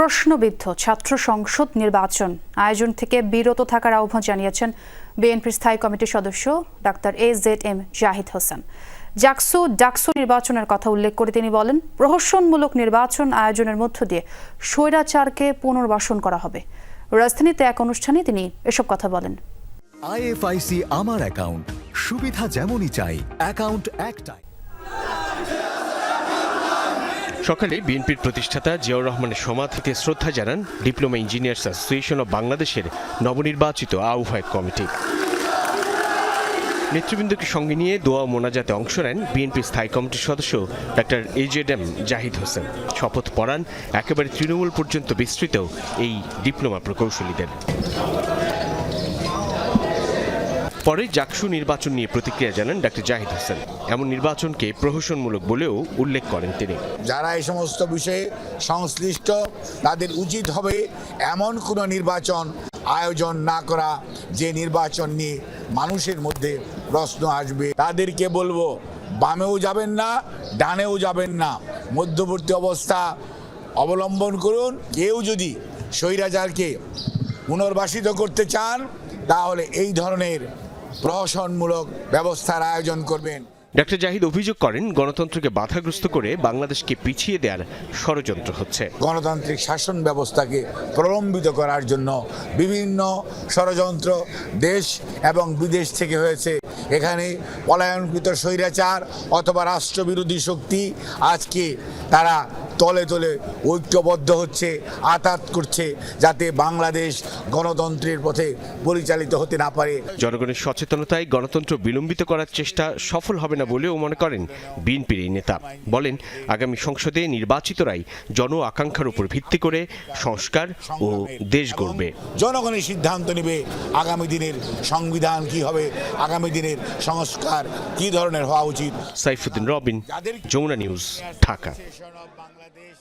প্রশ্নবিদ্ধ ছাত্র সংসদ নির্বাচন আয়োজন থেকে বিরত থাকার আহ্বান জানিয়েছেন বিএনপির স্থায়ী কমিটির সদস্য doctor A Z M Zahid Hossain. JAKSU DUCSU নির্বাচনের কথা উল্লেখ করে তিনি বলেন, প্রহসনমূলক নির্বাচন আয়োজনের মধ্য দিয়ে স্বৈরাচারকে পুনর্বাসন করা হবে। রাজধানীতে এক অনুষ্ঠানে তিনি এসব কথা বলেন। আইএফআইসি আমার অ্যাকাউন্ট, সুবিধা যেমনই চাই, অ্যাকাউন্ট একটাই। সকালে বিএনপির প্রতিষ্ঠাতা জিয়াউর রহমানের সমাধিতে শ্রদ্ধা জানান ডিপ্লোমা ইঞ্জিনিয়ার্স অ্যাসোসিয়েশন অব বাংলাদেশের নবনির্বাচিত আহ্বায়ক কমিটি। নেতৃবৃন্দকে সঙ্গে নিয়ে দোয়া মোনাজাতে অংশ নেন বিএনপির স্থায়ী কমিটির সদস্য doctor A Z M Zahid Hossain. শপথ পড়ান একেবারে তৃণমূল পর্যন্ত বিস্তৃত এই ডিপ্লোমা প্রকৌশলীদের। পরে জাকসু নির্বাচন নিয়ে প্রতিক্রিয়া জানান ডাক্তার জাহিদ হোসেন। এমন নির্বাচনকে প্রহসনমূলক বলেও উল্লেখ করেন তিনি। যারা এই সমস্ত বিষয়ে সংশ্লিষ্ট, তাদের উচিত হবে এমন কোনো নির্বাচন আয়োজন না করা, যে নির্বাচন নিয়ে মানুষের মধ্যে প্রশ্ন আসবে। তাদেরকে বলব, বামেও যাবেন না, ডানেও যাবেন না। মধ্যবর্তী অবস্থা অবলম্বন করুন। কেউ যদি স্বৈরাচারকে পুনর্বাসিত করতে চান, তাহলে এই ধরনের প্রহসনমূলক ব্যবস্থার আয়োজন করবেন। ডাক্তার জাহিদ অভিযোগ করেন গণতন্ত্রকে বাধাগ্রস্ত করে বাংলাদেশকে পিছিয়ে দেওয়ার ষড়যন্ত্র হচ্ছে। গণতান্ত্রিক শাসন ব্যবস্থাকে প্রলম্বিত করার জন্য বিভিন্ন ষড়যন্ত্র দেশ এবং বিদেশ থেকে হয়েছে। এখানে পলায়নকৃত স্বৈরাচার অথবা রাষ্ট্রবিরোধী শক্তি আজকে তারা তলে তলে ঐক্যবদ্ধ হচ্ছে আতাত করছে যাতে বাংলাদেশ গণতন্ত্রের পথে পরিচালিত হতে না পারে। জনগণের সচেতনতায় গণতন্ত্র বিলম্বিত করার চেষ্টা সফল হবে না বলেও মনে করেন বিএনপির এই নেতা। বলেন আগামী সংসদে নির্বাচিতরাই জন আকাঙ্ক্ষার উপর ভিত্তি করে সংস্কার ও দেশ গড়বে। জনগণের সিদ্ধান্ত নেবে আগামী দিনের সংবিধান কি হবে আগামী দিনের সংস্কার কি ধরনের হওয়া উচিত। সাইফুদ্দিন রবিন যমুনা নিউজ ঢাকা। বাংলাদেশ